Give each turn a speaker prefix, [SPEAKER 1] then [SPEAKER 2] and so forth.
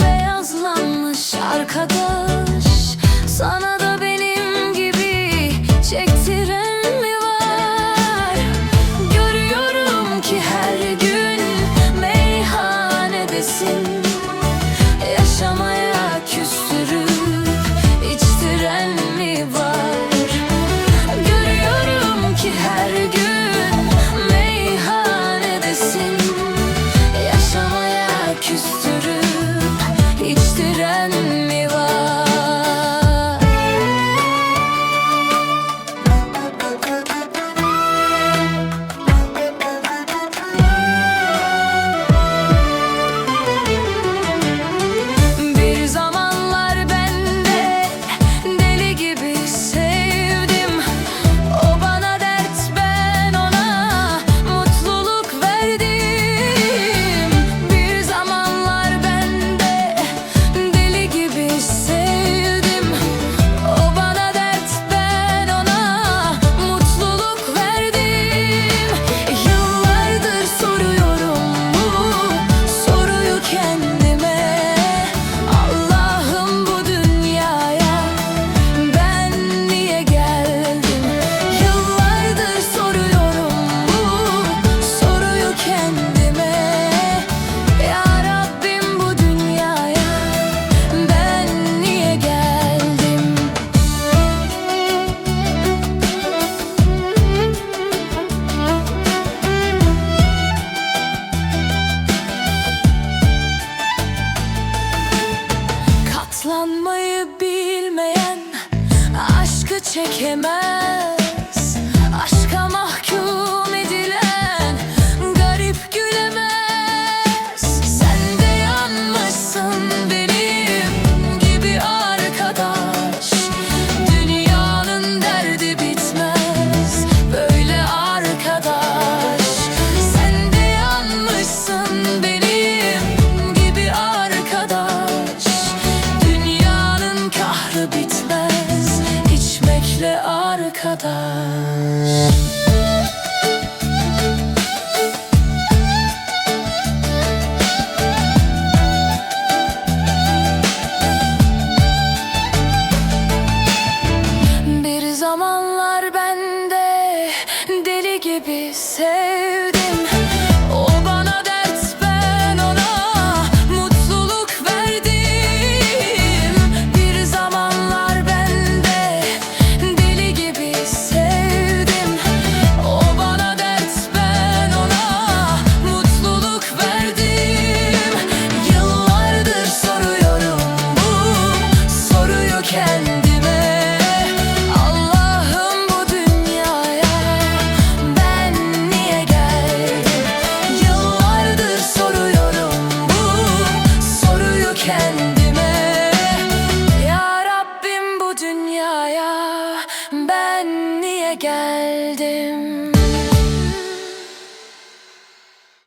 [SPEAKER 1] Beyazlanmış arkada. çekemez. Düşle arkadaş. dünyaya ben niye geldim?